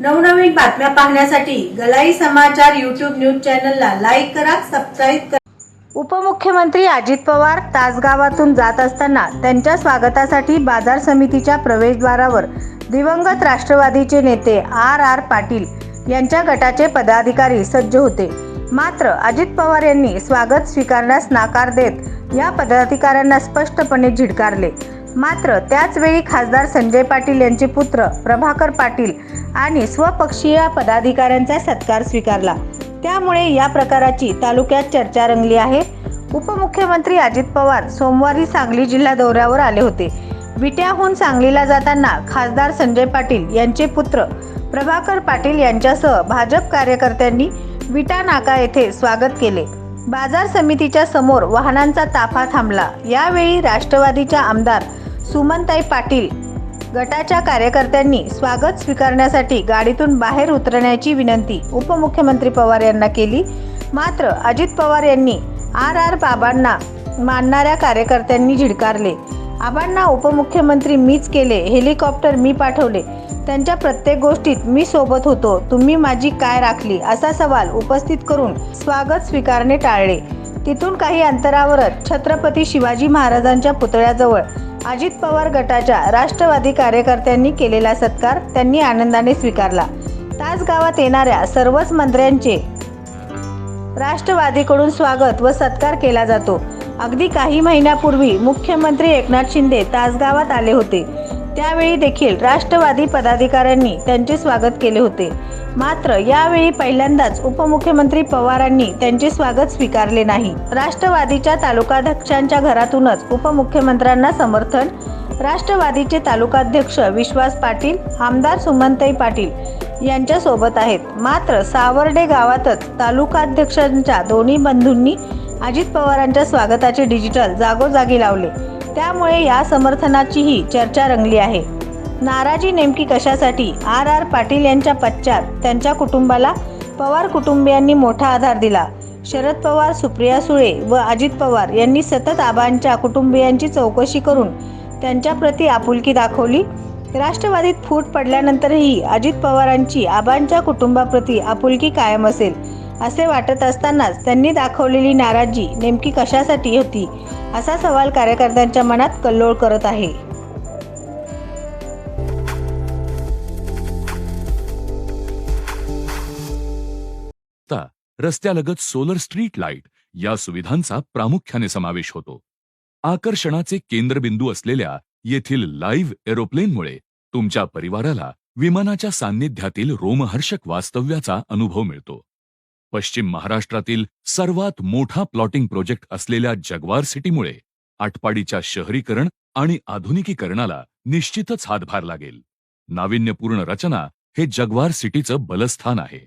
नवनवीन बातम्या पाहण्यासाठी गलाई समाचार युट्यूब न्यूज चॅनलला लाईक करा सबस्क्राईब करा. उपमुख्यमंत्री अजित पवार तासगावातून जात असताना त्यांच्या स्वागतासाठी बाजार समितीच्या प्रवेशद्वारावर दिवंगत राष्ट्रवादीचे नेते आर आर पाटील यांच्या गटाचे पदाधिकारी सज्ज होते. मात्र अजित पवार यांनी स्वागत स्वीकारण्यास नकार देत या पदाधिकाऱ्यांना स्पष्टपणे झिडकारले. मात्र त्याचवेळी खासदार संजय पाटील यांचे पुत्र प्रभाकर पाटील आणि स्वपक्षीय पदाधिकाऱ्यांचा सत्कार स्वीकारला. त्यामुळे या प्रकाराची तालुक्यात चर्चा रंगली आहे. उपमुख्यमंत्री अजित पवार सोमवारी सांगली जिल्हा दौऱ्यावर आले होते. विट्याहून सांगलीला जाताना खासदार संजय पाटील यांचे पुत्र प्रभाकर पाटील यांच्यासह भाजप कार्यकर्त्यांनी विटा नाका येथे स्वागत केले. बाजार समितीच्या समोर वाहनांचा ताफा थांबला. यावेळी राष्ट्रवादीच्या आमदार सुमनताई पाटील गटाच्या कार्यकर्त्यांनी स्वागत स्वीकारण्यासाठी गाडीतून बाहेर उतरण्याची विनंती उपमुख्यमंत्री पवार यांना केली. मात्र अजित पवार यांनी आर आर बाबांना मानणाऱ्या कार्यकर्त्यांनी झिडकारले. आबांना उपमुख्यमंत्री मीच केले हेलिकॉप्टर मी पाठवले. त्यांच्या प्रत्येक गोष्टीत मी सोबत होतो तुम्ही माझी काय राखली? असा सवाल उपस्थित करून स्वागत स्वीकारणे टाळले. तिथून काही अंतरावरच छत्रपती शिवाजी महाराजांच्या पुतळ्याजवळ अजित पवार गटाच्या राष्ट्रवादी कार्यकर्त्यांनी केलेला सत्कार त्यांनी आनंदाने स्वीकारला. तासगावात येणाऱ्या सर्वच मंत्र्यांचे राष्ट्रवादीकडून स्वागत व सत्कार केला जातो. अगदी काही महिन्यापूर्वी मुख्यमंत्री एकनाथ शिंदे तासगावात आले होते. त्यावेळी देखील राष्ट्रवादी पदाधिकाऱ्यांनी त्यांचे स्वागत केले होते. मात्र यावेळी पहिल्यांदाच उपमुख्यमंत्री पवारांनी त्यांचे स्वागत स्वीकारले नाही. राष्ट्रवादीच्या तालुकाध्यक्षांच्या घरातूनच उपमुख्यमंत्र्यांना समर्थन राष्ट्रवादीचे तालुकाध्यक्ष विश्वास पाटील आमदार सुमनताई पाटील यांच्या सोबत आहेत. मात्र सावर्डे गावातच तालुकाध्यक्षांच्या दोन्ही बंधूंनी अजित पवारांच्या स्वागताचे डिजिटल जागोजागी लावले. त्यामुळे या समर्थनाचीही चर्चा रंगली आहे. नाराजी नेमकी कशासाठी? आर आर पाटील यांच्या पश्चात त्यांच्या कुटुंबाला पवार कुटुंबियांनी मोठा आधार दिला. शरद पवार सुप्रिया सुळे व अजित पवार यांनी सतत आबांच्या कुटुंबियांची चौकशी करून त्यांच्याप्रती आपुलकी दाखवली. राष्ट्रवादीत फूट पडल्यानंतरही अजित पवारांची आबांच्या कुटुंबाप्रती आपुलकी कायम असेल असे वाटत असतानाच त्यांनी दाखवलेली नाराजी नेमकी कशासाठी होती असा सवाल कार्यकर्त्यांच्या मनात कल्लोळ करत आहे. रस्त्यालगत सोलर स्ट्रीट लाइट या सुविधांचा प्रामुख्याने समावेश होतो. आकर्षणाचे केंद्रबिंदू असलेल्या येथील लाईव्ह एरोप्लेनमुळे तुमच्या परिवाराला विमानाच्या सान्निध्यातील रोमहर्षक वास्तव्याचा अनुभव मिळतो. पश्चिम महाराष्ट्रातील सर्वात मोठा प्लॉटिंग प्रोजेक्ट असलेल्या जगवार सिटीमुळे आटपाडीच्या शहरीकरण आणि आधुनिकीकरणाला निश्चितच हातभार लागेल. नाविन्यपूर्ण रचना हे जगवार सिटीचं बलस्थान आहे.